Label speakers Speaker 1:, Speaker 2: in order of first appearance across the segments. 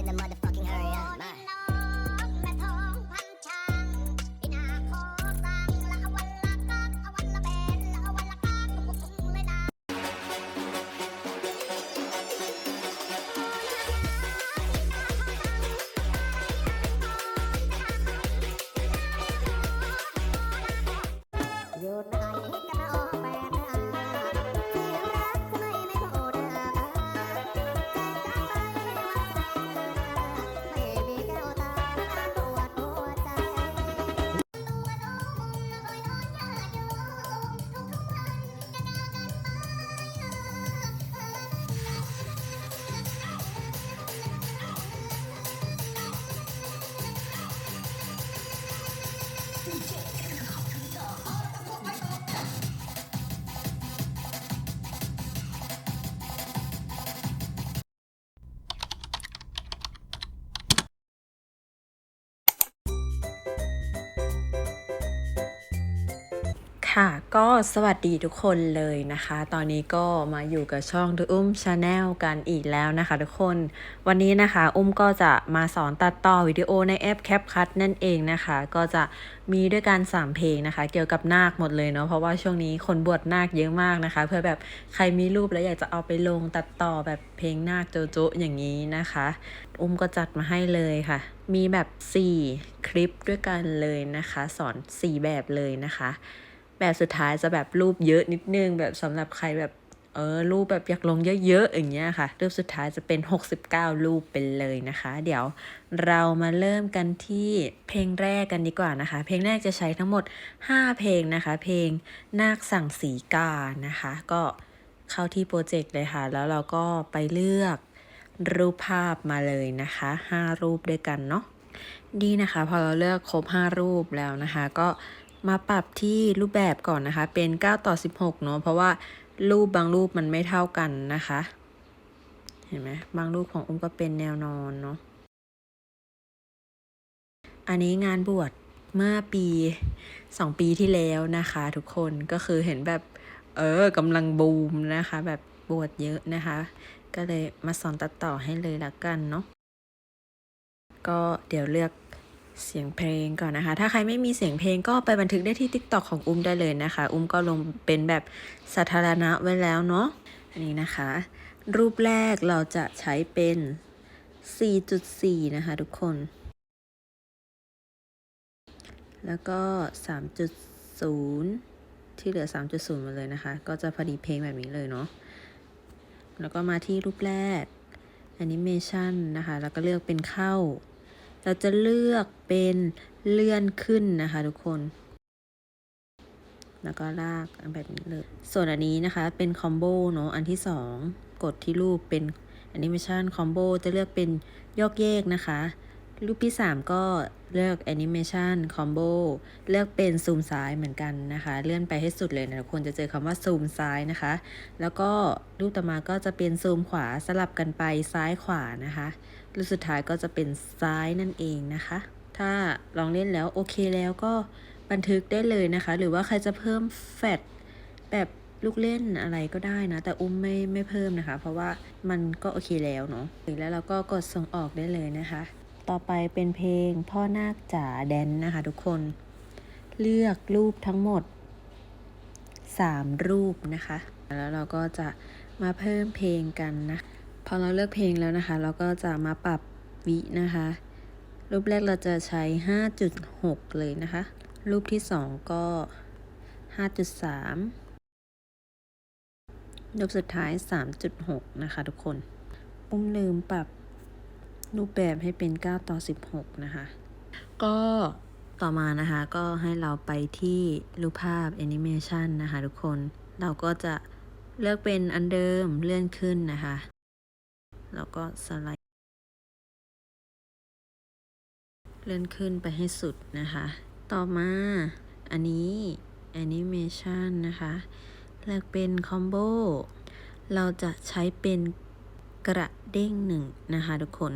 Speaker 1: in the motherfucking ก็สวั
Speaker 2: สดีทุกคนเลยนะคะ ตอนนี้ก็มาอยู่กับช่องดูอุ้มชาแนลกันอีกแล้วนะคะทุกคน วันนี้นะคะอุ้มก็จะมาสอนตัดต่อวิดีโอในแอป CapCut นั่นเองนะคะ ก็จะมีด้วยกัน3เพลงนะคะ เกี่ยวกับนาคหมดเลยเนาะเพราะว่าช่วงนี้คนบวชนาคเยอะมากนะคะ เพื่อแบบใครมีรูปแล้วอยากจะเอาไปลงตัดต่อแบบเพลงนาคโจโจอย่างนี้นะคะ อุ้มก็จัดมาให้เลยค่ะ มีแบบ 4 คลิปด้วยกันเลยนะคะ สอน 4 แบบเลยนะคะ แบบสุดท้ายจะแบบรูปเยอะนิดนึงแบบสำหรับใครแบบเออรูปแบบอยากลงเยอะๆอย่างเงี้ยค่ะ รูปสุดท้ายจะเป็น 69 รูปเป็นเลยนะคะ เดี๋ยวเรามาเริ่มกันที่เพลงแรกกันดีกว่านะคะ เพลงแรกจะใช้ทั้งหมด 5 เพลงนะคะ เพลงนาคสั่งสีกานะคะ ก็เข้าที่โปรเจกต์เลยค่ะ แล้วเราก็ไปเลือกรูปภาพมาเลยนะคะ 5 รูปด้วยกันเนาะดีนะคะ พอเราเลือกครบ 5 รูปแล้วนะคะ ก็ มาปรับที่รูปแบบก่อนนะคะ เป็น 9 ต่อ 16 เนาะเพราะว่ารูปบางรูปมันไม่เท่ากันนะคะ เห็นไหมบางรูปของอุ้มก็เป็นแนวนอนเนาะอันนี้งานบวชเมื่อปี 2 ปีที่แล้วนะคะ ทุกคนก็คือเห็นแบบเออกำลังบูมนะคะ แบบบวชเยอะนะคะ ก็เลยมาสอนตัดต่อให้เลยละกันเนาะก็เดี๋ยวเลือก เสียงเพลงก่อนนะคะ ถ้าใครไม่มีเสียงเพลงก็ไปบันทึกได้ที่ TikTok ของอุ้มได้เลยนะคะ อุ้มก็ลงเป็นแบบสาธารณะไว้แล้วเนาะอันนี้นะคะ รูปแรกเราจะใช้เป็น 4.4 นะคะทุกคน แล้วก็ 3.0 ที่เหลือ 3.0 มาเลยนะคะ ก็จะพอดีเพลงแบบนี้เลยเนาะแล้วก็มาที่รูปแรกแอนิเมชันนะคะ แล้วก็เลือกเป็นเข้า เราจะเลือกเป็นเลื่อนขึ้นนะคะ ทุกคน แล้วก็ลากแบบนี้เลย ส่วนอันนี้นะคะเป็นคอมโบเนาะ อันที่สองกดที่รูปเป็นแอนิเมชันคอมโบจะเลือกเป็นยกเยกนะคะ รูปที่ 3 ก็เลือกแอนิเมชันคอมโบเลือกเป็นซูมซ้ายเหมือนกันนะคะ เลื่อนไปให้สุดเลยนะทุกคนจะเจอคำว่าซูมซ้ายนะคะ แล้วก็รูปต่อมาก็จะเป็นซูมขวาสลับกันไปซ้ายขวานะคะ รูปสุดท้ายก็จะเป็นซ้ายนั่นเองนะคะ ถ้าลองเล่นแล้วโอเคแล้วก็บันทึกได้เลยนะคะ หรือว่าใครจะเพิ่มแฟดแบบลูกเล่นอะไรก็ได้นะ แต่อุ้มไม่ไม่เพิ่มนะคะ เพราะว่ามันก็โอเคแล้วเนาะแล้วเราก็กดส่งออกได้เลยนะคะ ต่อไปเป็นเพลงพ่อนาคจ๋าแดนนะคะทุกคน เลือกรูปทั้งหมด 3 รูปนะคะ แล้วเราก็จะมาเพิ่มเพลงกันนะ พอเราเลือกเพลงแล้วนะคะ เราก็จะมาปรับวินะคะ รูปแรกเราจะใช้ 5.6 เลยนะคะ รูปที่ 2 ก็ 5.3 รูปสุดท้าย 3.6 นะคะทุกคน อุ้มลืมปรับ รูปแบบให้เป็น 9 ต่อ 16 นะคะ ก็ต่อมานะคะก็ให้เราไปที่รูปภาพแอนิเมชันนะคะทุกคนเราก็จะเลือกเป็นอันเดิมเลื่อนขึ้นนะคะ แล้วก็สไลด์ เลื่อนขึ้นไปให้สุดนะคะ ต่อมาอันนี้แอนิเมชันนะคะ เลือกเป็นคอมโบเราจะใช้เป็นกระเด้งหนึ่งนะคะทุกคน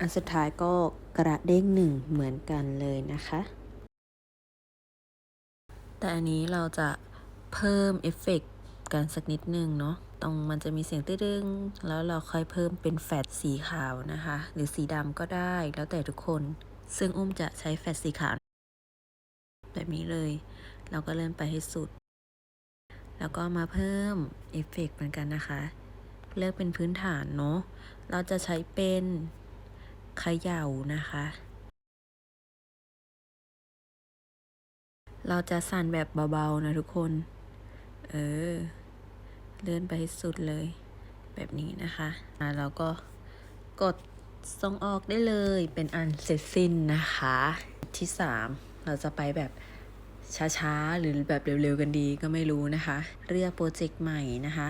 Speaker 2: อันสุดท้ายก็กระเด้งหนึ่งเหมือนกันเลยนะคะ แต่อันนี้เราจะเพิ่มเอฟเฟกต์กันสักนิดนึงเนาะตรงมันจะมีเสียงตึ้งๆแล้วเราค่อยเพิ่มเป็นแฟลชสีขาวนะคะ หรือสีดำก็ได้แล้วแต่ทุกคน ซึ่งอุ้มจะใช้แฟลชสีขาว แบบนี้เลย เราก็เลื่อนไปให้สุด แล้วก็มาเพิ่มเอฟเฟกต์เหมือนกันนะคะ เลือกเป็นพื้นฐานเนาะเราจะใช้เป็น เขย่านะคะ เราจะสั่นแบบเบาๆนะทุกคน เออ เลื่อนไปสุดเลย แบบนี้นะคะอะเราก็กดส่งออกได้เลยเป็นอันเสร็จสิ้นนะคะ ที่สามเราจะไปแบบช้าๆ หรือแบบเร็วๆ กันดีก็ไม่รู้นะคะเรียกโปรเจกต์ใหม่นะคะ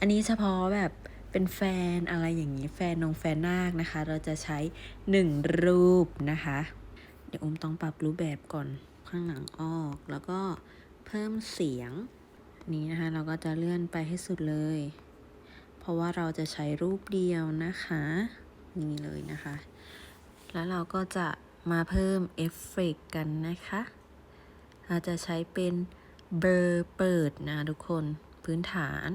Speaker 2: อันนี้เฉพาะแบบ เป็นแฟนอะไรอย่างนี้แฟนนงแฟนนาคนะคะ เราจะใช้หนึ่งรูปนะคะ เดี๋ยวอุ้มต้องปรับรูปแบบก่อนข้างหลังออก แล้วก็เพิ่มเสียงนี้นะคะ เราก็จะเลื่อนไปให้สุดเลย เพราะว่าเราจะใช้รูปเดียวนะคะนี่เลยนะคะ แล้วเราก็จะมาเพิ่มเอฟเฟกต์กันนะคะเราจะใช้เป็นเบอร์เปิดนะทุกคนพื้นฐาน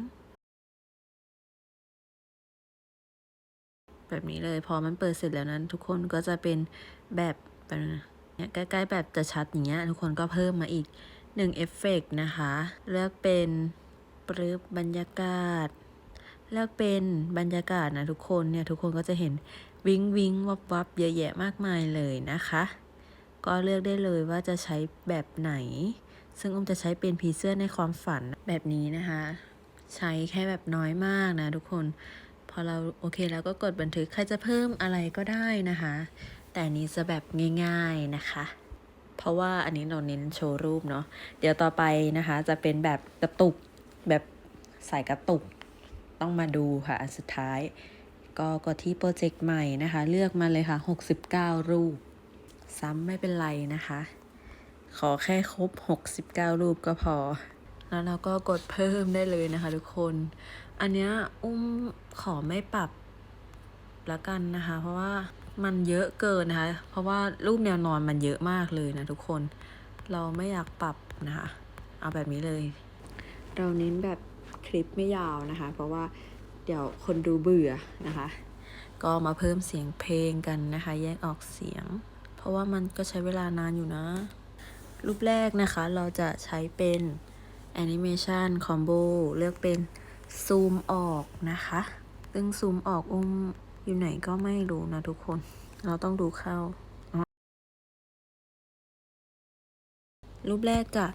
Speaker 2: แบบนี้เลย พอมันเปิดเสร็จแล้วนั้น ทุกคนก็จะเป็นแบบแบบเนี่ยใกล้ๆแบบจะชัดอย่างเงี้ยทุกคนก็เพิ่มมาอีกหนึ่งเอฟเฟกต์นะคะ เลือกเป็นปรึบบรรยากาศ เลือกเป็นบรรยากาศนะทุกคนเนี่ยทุกคนก็จะเห็นวิงวิงวับวับเยอะแยะมากมายเลยนะคะ ก็เลือกได้เลยว่าจะใช้แบบไหน ซึ่งอุ้มจะใช้เป็นผีเสื้อในความฝันแบบนี้นะคะ ใช้แค่แบบน้อยมากนะทุกคน พอเราโอเคแล้วก็กดบันทึกใครจะเพิ่มอะไรก็ได้นะคะ แต่นนี้จะแบบง่าย ๆนะคะ เพราะว่าอันนี้เราเน้นโชว์รูปเนาะเดี๋ยวต่อไปนะคะจะเป็นแบบกระตุกแบบใส่กระตุกต้องมาดูค่ะอันสุดท้าย ก็กดที่โปรเจกต์ใหม่นะคะ เลือกมาเลยค่ะ 69 รูป ซ้ำไม่เป็นไรนะคะ ขอแค่ครบ 69 รูปก็พอ แล้วเราก็กดเพิ่มได้เลยนะคะทุกคน อันเนี้ยอุ้มขอไม่ปรับละกันนะคะ เพราะว่ามันเยอะเกินนะคะ เพราะว่ารูปแนวนอนมันเยอะมากเลยนะทุกคน เราไม่อยากปรับนะคะ เอาแบบนี้เลย เราเน้นแบบคลิปไม่ยาวนะคะ เพราะว่าเดี๋ยวคนดูเบื่อนะคะ ก็มาเพิ่มเสียงเพลงกันนะคะ แยกออกเสียง เพราะว่ามันก็ใช้เวลานานอยู่นะ รูปแรกนะคะ เราจะใช้เป็น Animation Combo เลือกเป็น ซูมออกนะคะซึ่งซูมออกอุ้มอยู่ไหนก็ไม่รู้นะทุกคน เราต้องดูเข้า รูปแรกจะ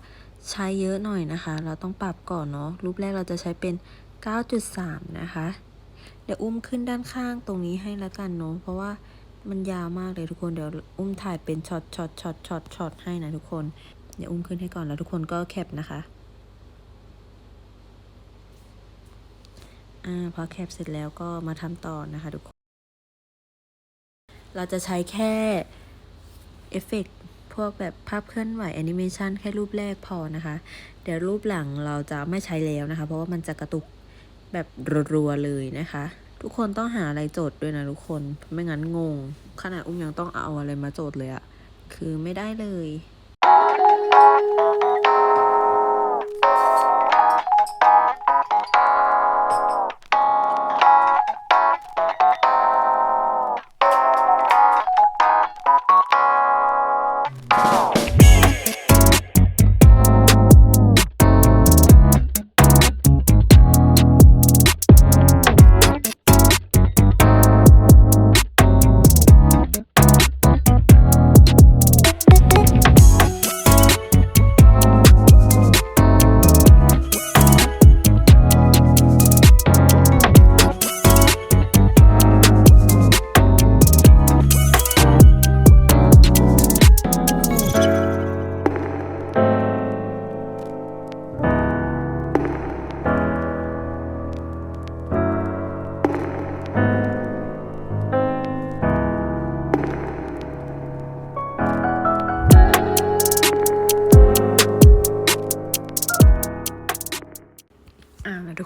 Speaker 2: ใช้เยอะหน่อยนะคะ เราต้องปรับก่อนเนาะ รูปแรกเราจะใช้เป็น 9.3 นะคะ เดี๋ยวอุ้มขึ้นด้านข้างตรงนี้ให้ละกันเนาะ เพราะว่ามันยาวมากเลยทุกคน เดี๋ยวอุ้มถ่ายเป็นช็อตช็อตช็อตช็อตช็อตให้นะทุกคน เดี๋ยวอุ้มขึ้นให้ก่อนแล้วทุกคนก็แคปนะคะ อ่าพอแคปเสร็จแล้วก็มาทำต่อนะคะทุกคน เราจะใช้แค่เอฟเฟกต์พวกแบบภาพเคลื่อนไหวแอนิเมชันแค่รูปแรกพอนะคะ เดี๋ยวรูปหลังเราจะไม่ใช้แล้วนะคะ เพราะว่ามันจะกระตุกแบบรัวๆเลยนะคะ ทุกคนต้องหาอะไรโจทย์ด้วยนะทุกคน ไม่งั้นงง ขนาดอุ้มยังต้องเอาอะไรมาโจทย์เลยอะคือไม่ได้เลย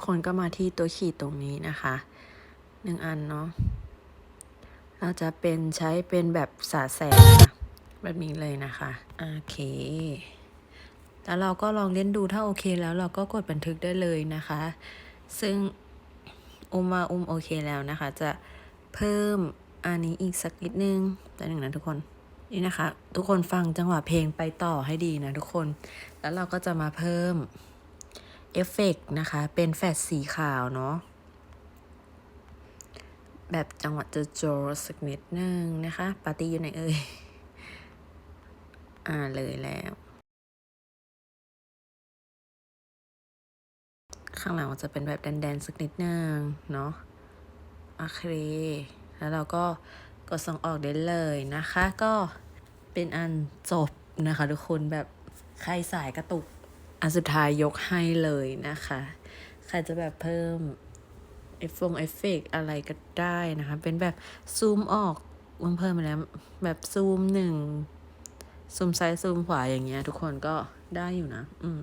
Speaker 2: คนก็มาที่ตัวขีดตรงนี้นะคะหนึ่งอันเนาะเราจะเป็นใช้เป็นแบบสาแสงแบบนี้เลยนะคะโอเคแล้วเราก็ลองเล่นดูถ้าโอเคแล้วเราก็กดบันทึกได้เลยนะคะ ซึ่งอุ้มาอุ้มโอเคแล้วนะคะ จะเพิ่มอันนี้อีกสักนิดนึงแต่หนึ่งนะทุกคนนี่นะคะ ทุกคนฟังจังหวะเพลงไปต่อให้ดีนะทุกคน แล้วเราก็จะมาเพิ่ม เอฟเฟกต์นะคะ เป็นแฟลชสีขาวเนาะ แบบจังหวะจะโจสักนิดนึงนะคะ ปาร์ตี้อยู่ไหนเอ่ย อ่าเลยแล้ว ข้างหลังมันจะเป็นแบบแดนๆสักนิดนึงเนาะ โอเค แล้วเราก็กดส่งออกได้เลยนะคะ ก็เป็นอันจบนะคะทุกคนแบบใครสายกระตุก อันสุดท้ายยกให้เลยนะคะ ใครจะแบบเพิ่มเอฟฟงเอฟเฟกอะไรก็ได้นะคะ เป็นแบบซูมออกมันเพิ่มมาแล้ว แบบซูมหนึ่งซูมซ้ายซูมขวาอย่างเงี้ย ทุกคนก็ได้อยู่นะ อืม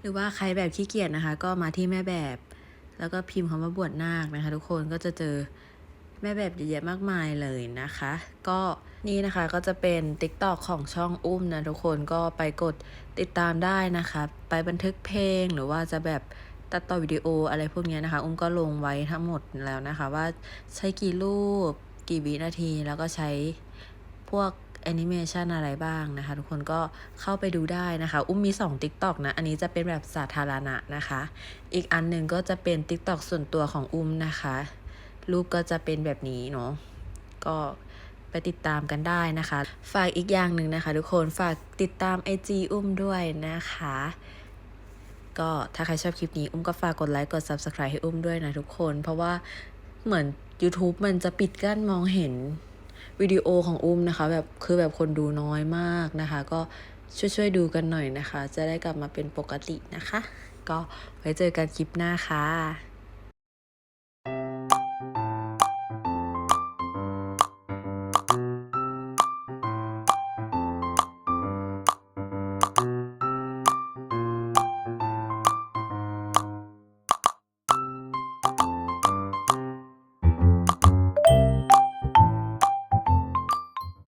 Speaker 2: หรือว่าใครแบบขี้เกียจนะคะ ก็มาที่แม่แบบ แล้วก็พิมพ์คำว่าบวชนาคนะคะ ทุกคนก็จะเจอแม่แบบเยอะแยะมากมายเลยนะคะ ก็ นี่นะคะก็จะเป็น t ิ k t o k ของช่องอุ้มนะทุกคนก็ไปกดติดตามได้นะคะ ไปบันทึกเพลงหรือว่าจะแบบตัดต่อวิดีโออะไรพวกนี้นะคะ อุ้มก็ลงไว้ทั้งหมดแล้วนะคะ ว่าใช้กี่รูปกี่วินาทีแล้วก็ใช้พวกแอนิเมชันอะไรบ้างนะคะ ทุกคนก็เข้าไปดูได้นะคะ อุ้มมี 2 TikTok นะ อันนี้จะเป็นแบบสาธารณะนะคะ อีกอันหนึ่งก็จะเป็น TikTok ส่วนตัวของอุ้มนะคะ รูปก็จะเป็นแบบนี้เนาะก็ ไปติดตามกันได้นะคะ ฝากอีกอย่างหนึ่งนะคะ ทุกคนฝากติดตาม IG อุ้มด้วยนะคะ ก็ถ้าใครชอบคลิปนี้อุ้มก็ฝากกดไลค์กด Subscribe ให้อุ้มด้วยนะทุกคน เพราะว่าเหมือน YouTube มันจะปิดกั้นมองเห็นวิดีโอของอุ้มนะคะแบบคือแบบคนดูน้อยมากนะคะ ก็ช่วยๆดูกันหน่อยนะคะ จะได้กลับมาเป็นปกตินะคะ ก็ไว้เจอกันคลิปหน้าค่ะ